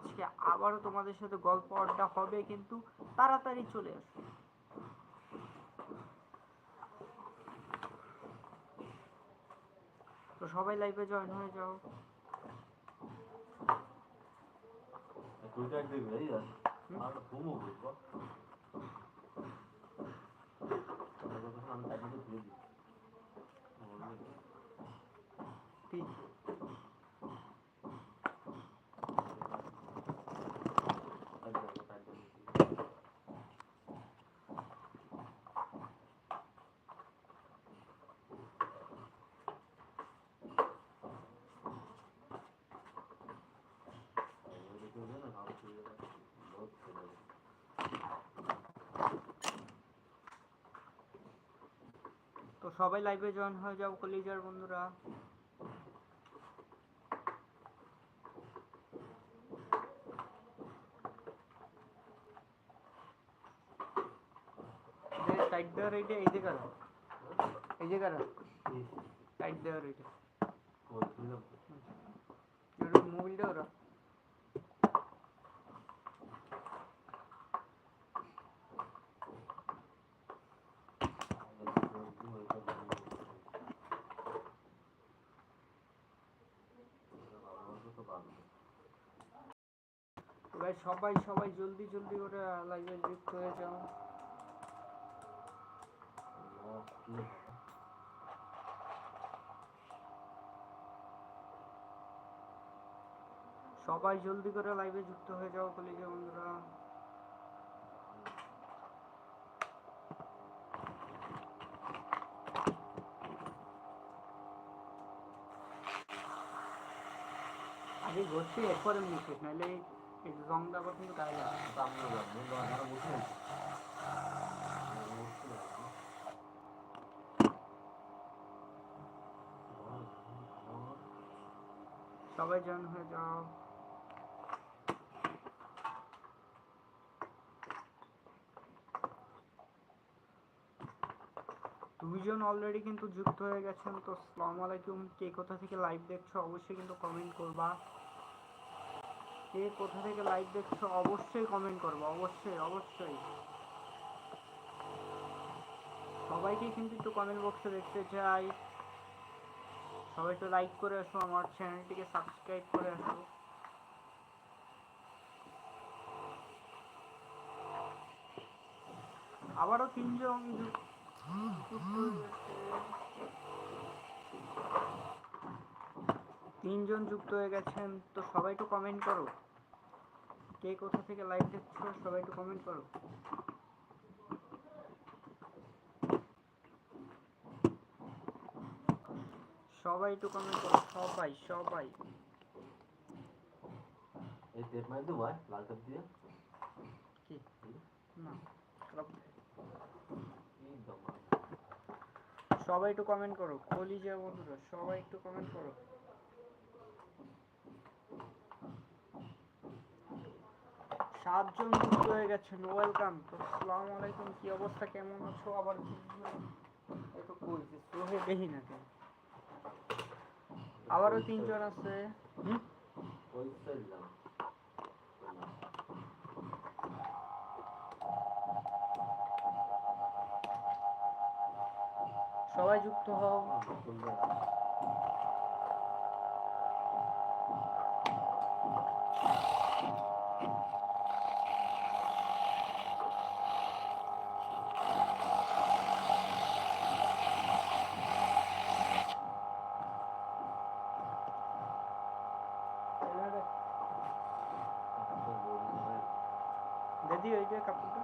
আজকে আবারও তোমাদের সাথে গল্প আড্ডা হবে কিন্তু তাড়াতাড়ি চলে আসো তো সবাই লাইভে জয়েন হয়ে যাও। দুইটা দিবি এই আর আর ঘুমো বুঝব আমি তাকে দিয়ে দিই ঠিক তো সবাই লাইভে জয়েন হয়ে যাও কলিজার বন্ধুরা। টাইট দেওয়ার এইটা এই যে কারা? এই যে কারা? টাইট দেওয়ার এইটা মোবাইলটা ওরা তো ভাই, সবাই সবাই জলদি জলদি করে লাইভে যুক্ত হয়ে যাও। সবাই জলদি করে লাইভে যুক্ত হয়ে যাও কলিজা বন্ধুরা। আগে ঘষছি এরপরে মুখে নাহলে এই রং দাবা কিন্তু সবাই জয়েন হয়ে যাও। দুইজন অলরেডি কিন্তু যুক্ত হয়ে গেছেন, তো আসসালামু আলাইকুম। কে কোথা থেকে লাইভ দেখছ অবশ্যই কিন্তু কমেন্ট করবা। কে কোথা থেকে লাইভ দেখছ অবশ্যই কমেন্ট করব, অবশ্যই অবশ্যই। সবাইকে কিন্তু একটু কমেন্ট বক্সে দেখতে চাই। সবাই একটু লাইক করে আসো, আমার চ্যানেলটিকে সাবস্ক্রাইব করে আসো। আবারও তিনজন তিনজন যুক্ত হয়ে গেছেন তো সবাই একটু কমেন্ট করো। কে কোথা থেকে লাইভ দেখছ সবাই একটু কমেন্ট করো। সবাই একটু কমেন্ট করো সবাই সবাই। এই টেপ মার দেবো ভাই লাল দিয়ে। কি? না। সবাই একটু কমেন্ট করো কলিজা বন্ধুরা সবাই একটু কমেন্ট করো। সাতজন যুক্ত হয়ে গেছেন ওয়েলকাম তো আসসালামু আলাইকুম, কি অবস্থা, কেমন আছো? আবার একটু কইছে সোহে দেখি না কেন। আবারও তিনজন আছে। সবাই যুক্ত হও। দিদি ওই যে কাপড়টা।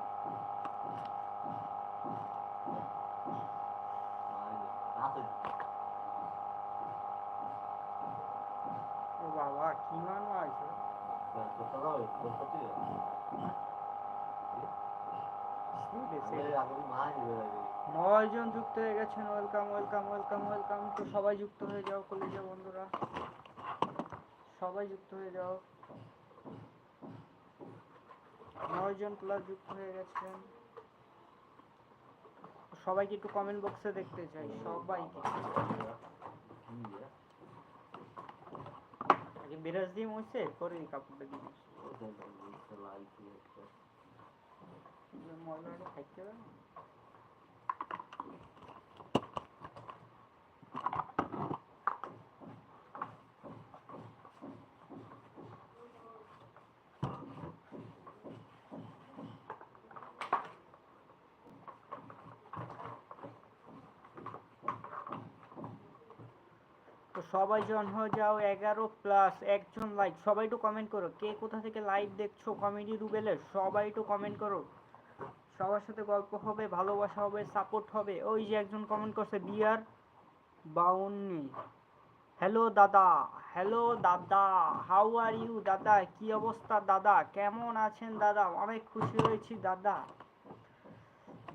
ও বাবা, কি মানো আছে যুক্ত হয়ে গেছেন ওয়েলকাম ওয়েলকাম ওয়েলকাম ওয়েলকাম তো সবাই যুক্ত হয়ে যাও কলেজে বন্ধুরা। সবাই যুক্ত হয়ে যাও। নয় জন প্লাস যুক্ত হয়ে গেছেন। সবাইকে একটু কমেন্ট বক্সে দেখতে চাই, সবাইকে। আগে বিরাজ দিয়ে পরে এই কাপড়টা দিয়ে ময়লাটা থাকতে পারে? তো সবাই জন হয়ে যাও, এগারো প্লাস একজন লাইক সবাই একটু কমেন্ট করো, কে কোথা থেকে লাইভ দেখছ কমেডি রুবেলের সবাই একটু কমেন্ট করো। সবার সাথে গল্প হবে, ভালোবাসা হবে সাপোর্ট হবে। ওই যে একজন কমেন্ট করছে, বিয়ার বাউন্নি। হ্যালো দাদা হ্যালো দাদা হাউ আর ইউ দাদা, কি অবস্থা? দাদা, কেমন আছেন? দাদা, অনেক খুশি হয়েছি, দাদা।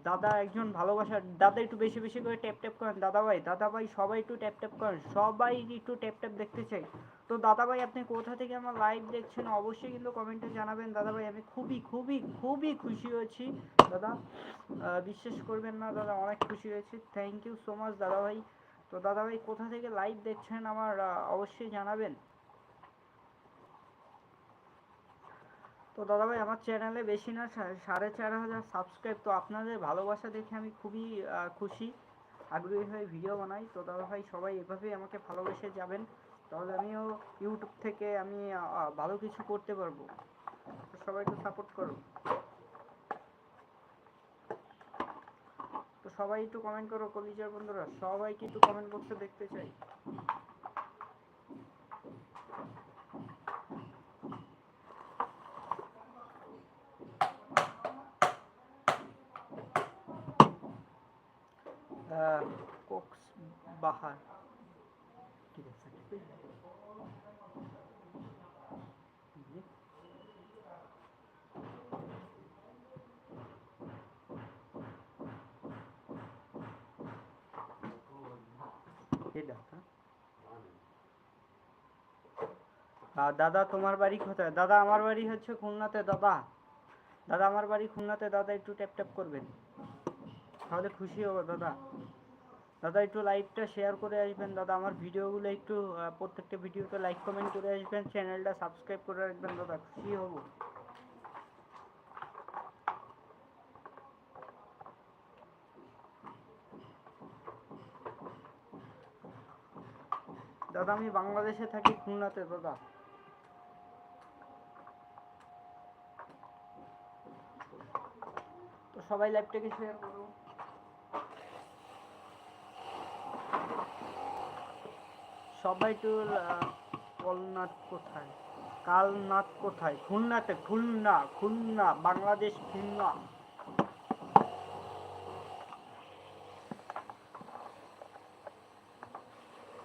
দাদা একজন ভালোবাসার, দাদা একটু বেশি বেশি করে ট্যাপ ট্যাপ করেন। দাদা ভাই দাদা ভাই সবাই একটু ট্যাপ ট্যাপ করেন। সবাই একটু ট্যাপ ট্যাপ দেখতে চাই তো দাদা ভাই আপনি কোথা থেকে আমার লাইভ দেখছেন অবশ্যই কিন্তু কমেন্টে জানাবেন। দাদা ভাই আমি খুবই খুবই খুবই খুশি হয়েছি। দাদা বিশ্বাস করবেন না, দাদা, অনেক খুশি হয়েছি। থ্যাংক ইউ সো মাচ দাদা ভাই তো দাদা ভাই কোথা থেকে লাইভ দেখছেন আমার অবশ্যই জানাবেন। তো দাদা ভাই আমার চ্যানেলে বেশি না সাড়ে চার হাজার সাবস্ক্রাইব তো আপনাদের ভালোবাসা দেখে আমি খুবই খুশি, আগ্রহী হয়ে ভিডিও বানাই। তো দাদা ভাই সবাই এভাবেই আমাকে ভালোবেসে যাবেন। তাহলে আমিও ইউটিউব থেকে আমি ভালো কিছু করতে পারব। সবাই একটু সাপোর্ট করো। তো সবাই একটু কমেন্ট করো, কলিজার বন্ধুরা। সবাইকে একটু কমেন্ট বক্সে দেখতে চাই। আহ, কোক্স বাহার ঠিক আছে। হ্যাঁ? দাদা তোমার বাড়ি কোথায়? দাদা আমার বাড়ি হচ্ছে খুলনাতে দাদা। দাদা আমার বাড়ি খুলনাতে দাদা একটু ট্যাপ ট্যাপ করবেন। তাহলে খুশি হব, দাদা। দাদা, একটু লাইভটা শেয়ার করে আসবেন। দাদা, আমার ভিডিওগুলো একটু প্রত্যেকটা ভিডিওতে লাইক কমেন্ট করে আসবেন। চ্যানেলটা সাবস্ক্রাইব করে রাখবেন, দাদা। খুশি হব। দাদা, আমি বাংলাদেশে থাকি, খুলনাতে, দাদা। তো সবাই লাইভটাকে শেয়ার করো। সবাই তো কলনাথ কোথায়? কালনাথ কোথায়? খুলনাতে, খুলনা খুলনা, বাংলাদেশ, খুলনা।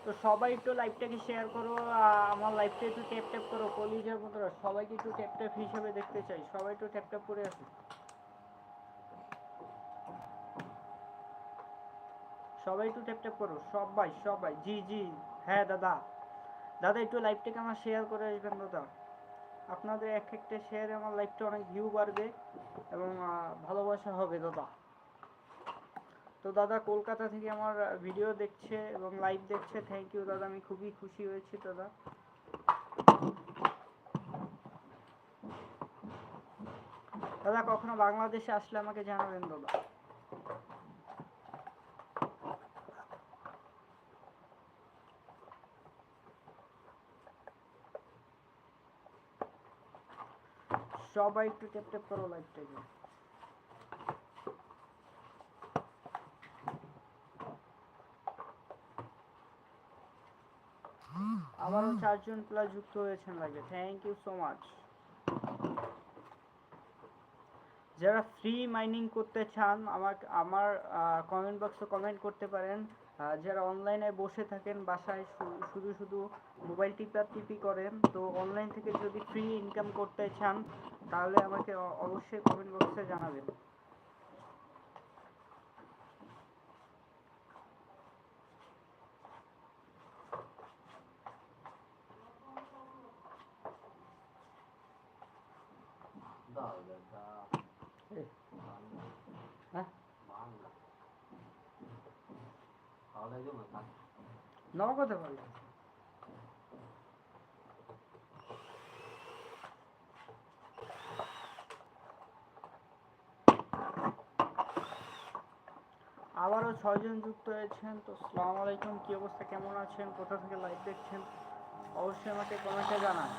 তো সবাই একটু লাইভটাকে শেয়ার করো আমার লাইভটা একটু ট্যাপ ট্যাপ করো, কলিজার বন্ধুরা সবাইকে একটু ট্যাপ ট্যাপ হিসেবে দেখতে চাই। সবাই একটু ট্যাপ ট্যাপ করে আসো সবাই একটু ট্যাপ ট্যাপ করো, সবাই সবাই, জি জি হ্যাঁ দাদা। দাদা, একটু লাইভটাকে আমার শেয়ার করে আসবেন, দাদা। আপনাদের এক একটা শেয়ারে আমার লাইভটা অনেক ভিউ বাড়বে এবং ভালোবাসা হবে, দাদা। তো দাদা, কলকাতা থেকে আমার ভিডিও দেখছে এবং লাইভ দেখছে। থ্যাংক ইউ দাদা, আমি খুবই খুশি হয়েছি, দাদা। দাদা, কখনো বাংলাদেশে আসলে আমাকে জানাবেন, দাদা? সবাই একটু ট্যাপ ট্যাপ করো লাইভটাকে আমারও চারজন প্লাস যুক্ত হয়েছেন লাগে থ্যাংক ইউ সো মাচ যারা ফ্রি মাইনিং করতে চান, আমাকে, আমার কমেন্ট বক্সে কমেন্ট করতে পারেন। যারা অনলাইনে বসে থাকেন, বাসায় শুধু শুধু মোবাইল টিপা টিপি করেন, তো অনলাইন থেকে যদি ফ্রি ইনকাম করতে চান, তাহলে আমাকে অবশ্যই কমেন্ট বক্সে জানাবেন। নাও খেতে আবারও ছয়জন যুক্ত হয়েছেন, তো সালাম আলাইকুম, কী অবস্থা, কেমন আছেন, কোথা থেকে লাইভ দেখছেন? অবশ্যই আমাকে কমেন্টে জানান।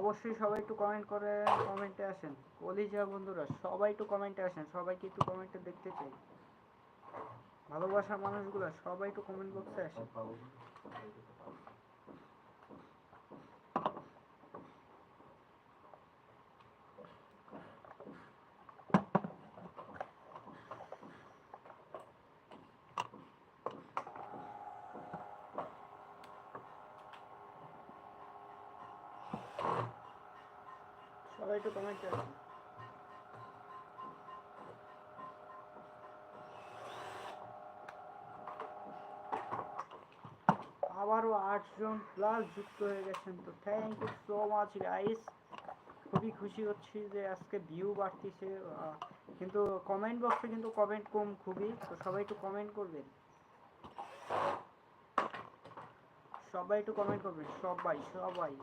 অবশ্যই সবাই একটু কমেন্ট করে কমেন্টে আসেন। কলিজা বন্ধুরা, সবাই একটু কমেন্টে আসেন সবাইকে একটু কমেন্টে দেখতে চাই? ভালোবাসার মানুষগুলো সবাই একটু কমেন্ট বক্সে আসেন। সবাই একটু কমেন্টে আসেন আবারও আটজন প্লাস যুক্ত হয়ে গেছেন তো। Thank you so much guys খুবই খুশি হচ্ছি যে আজকে ভিউ বাড়তিছে। কিন্তু কমেন্ট বক্সে কিন্তু কমেন্ট কম খুবই, তো সবাই একটু কমেন্ট করবেন। সবাই একটু কমেন্ট করবেন, সবাই সবাই।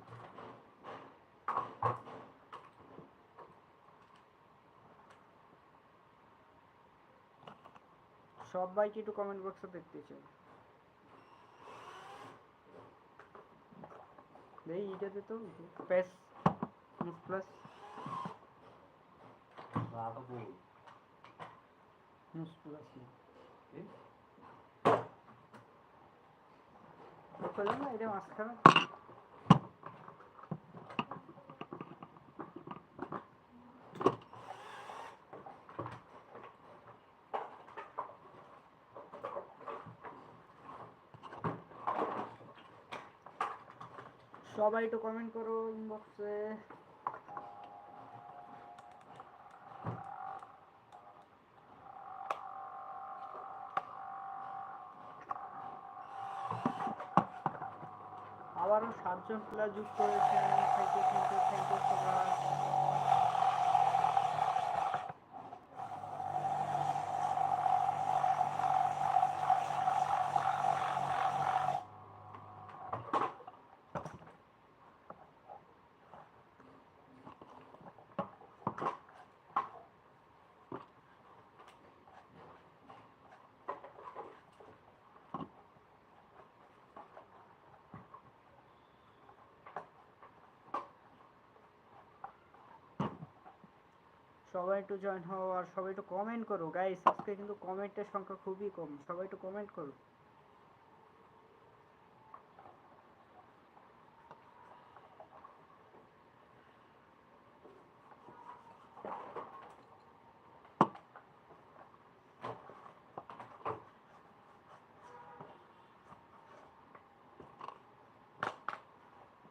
সবাইকে একটু কমেন্ট বক্সে দেখতে চাই। এই এটাতে তো প্যাস প্লাস প্লাস এটা মাঝখানে। সবাই একটু কমেন্ট করো ইনবক্সে আবারও সাতজন প্লেয়ার যুক্ত হয়েছে। Thank you thank you thank you so much সবাই একটু জয়েন হও আর সবাই একটু কমেন্ট করো। গাইস আজকে কিন্তু কমেন্টের সংখ্যা খুবই কম। সবাই একটু কমেন্ট করো।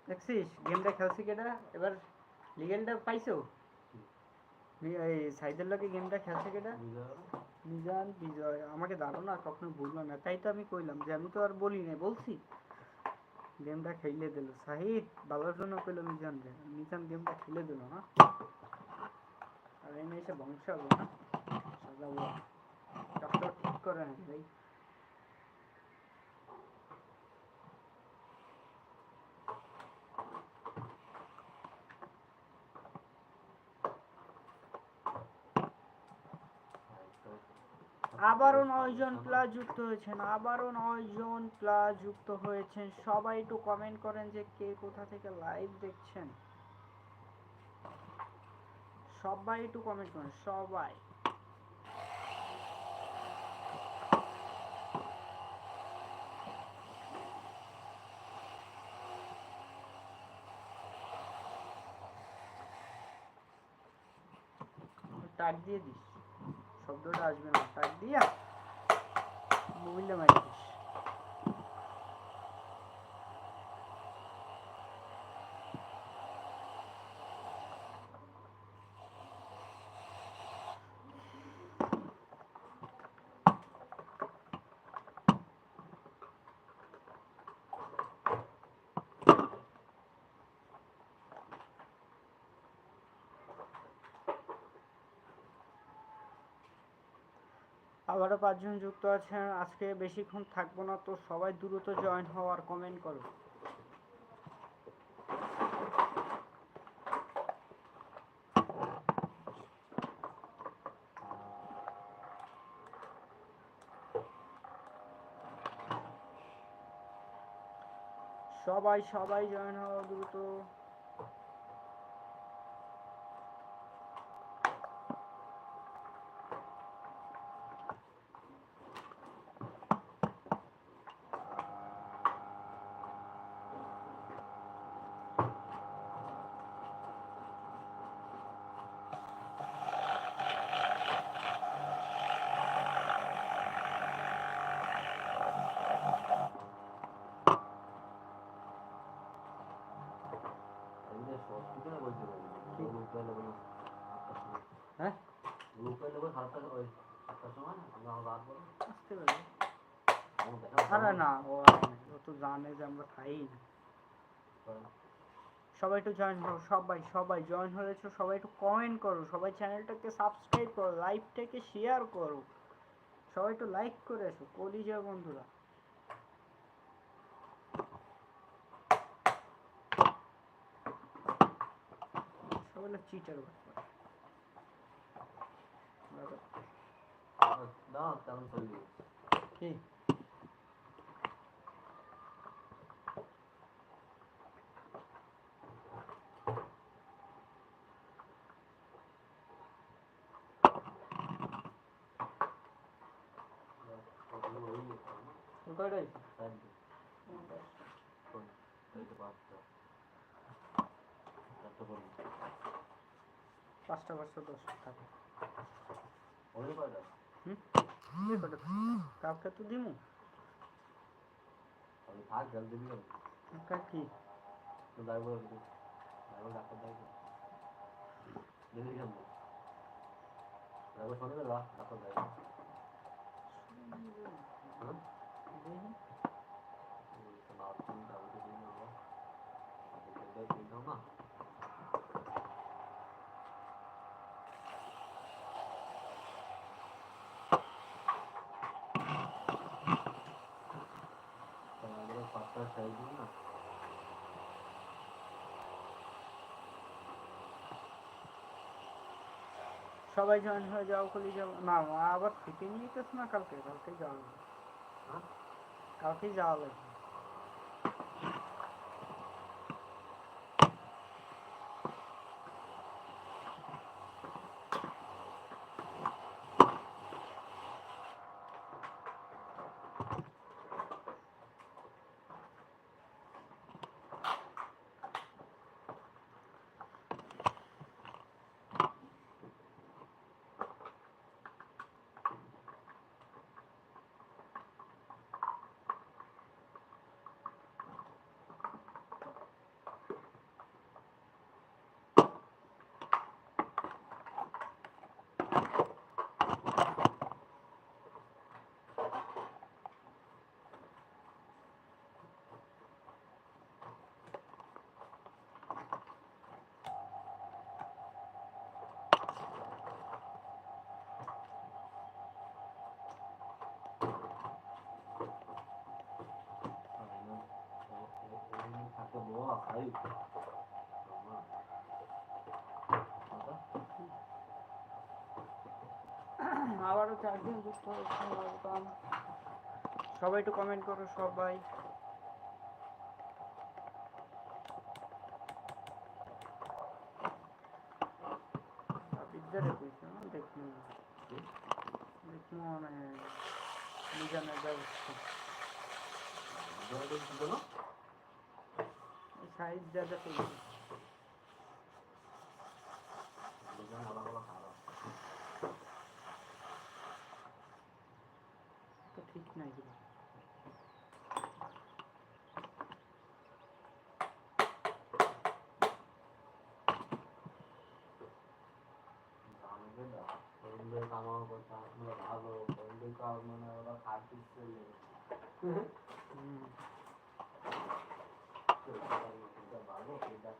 দেখছিস? গেমটা খেলছি কেটা এবার লিগেলটা পাইছো? এই সাইদের লোকে গেমটা খেলছে কেটা? নিজান বিজয়। আমাকে দাঁড়ো না কখনো বলল না। তাই তো আমি কইলাম যে আমি তো আর বলি নাই বলছি। গেমটা খেলে দিল। সাহিদ ভালোর জন্য কইলো মিজান রে। মিজান গেমটা খেলে দিল না। আর এনে এসে বংশ হবে না। ডক্টর ঠিক করে না ভাই আবারও নয় জন প্লাস যুক্ত হয়েছেন, আবারও নয় জন প্লাস যুক্ত হয়েছেন। সবাই একটু কমেন্ট করেন যে কে কোথা থেকে লাইভ দেখছেন। সবাই একটু কমেন্ট করেন, সবাই। টাক দিয়ে দিস। শব্দটা আসবে না। টাক দিয়া মোবিলটা মারি আবারও পাঁচজন যুক্ত আছেন, আজকে বেশিক্ষণ থাকব না, তো সবাই দ্রুত জয়েন হও আর কমেন্ট করো। সবাই সবাই জয়েন হও দ্রুত। বলো আসতে পারি আমার আরে না। ও ও তো জানে যে আমরা খাই সবাই একটু জয়েন হও সবাই সবাই জয়েন হয়েছো সবাই একটু কমেন্ট করো। সবাই চ্যানেলটাকে সাবস্ক্রাইব করো লাইভটাকে শেয়ার করো। সবাই একটু লাইক করে এসো কলিজা বন্ধুরা। সবাই চিটার ব্যাপার Daha alttan söyleyeyim. Okey. Yukarıda işte. Ben de. Koy. Böyle bastı. Zaten koy. Bastı bastı bastı. Onu koy da. কয়টা হুম? এ কটা? কাউকে তো দিমু। আমি থাক জল দিবি। আমি কার কি? তো যাইবো একটু যাইবো ডাক্তার যাইবো দেখি কেমন। যাইবো শনিবার বা ডাক্তার যাইবো হ্যাঁ? দেখি। তো নার্স তুমি যাব তো দিন আমরা দেখতে দিন না তাহলে চাই দিন সবাই জয়েন হয়ে যাও কলি যাও। না আবার ছুটি নিয়ে তো না কালকে কালকে যাওয়া কালকে হ্যাঁ? কালকেই যাওয়া লাগবে থাকে খাই আবারও চারজন যুক্ত হয়েছে সবাই একটু কমেন্ট করো, সবাই। দেখুন দেখুন মানে মিজানের ব্যবস্থা। সাইজ যা যা কইছে তো ঠিক নাই কিন্তু। কামাও কথা ভালো মানে ওরা খাচ্ছিস হুম ভালো এটা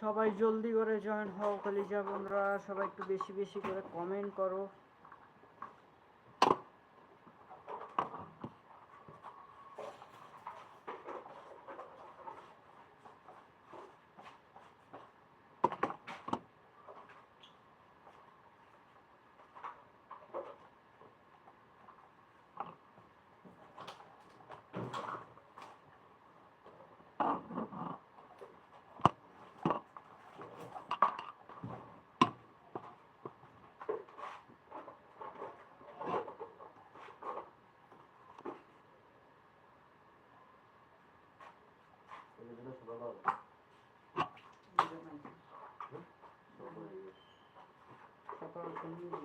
সবাই জলদি করে জয়েন হও কলিজা বন্ধুরা সবাই একটু বেশি বেশি করে কমেন্ট করো। এই জন্য ছোট বড় সকাল কমিয়ে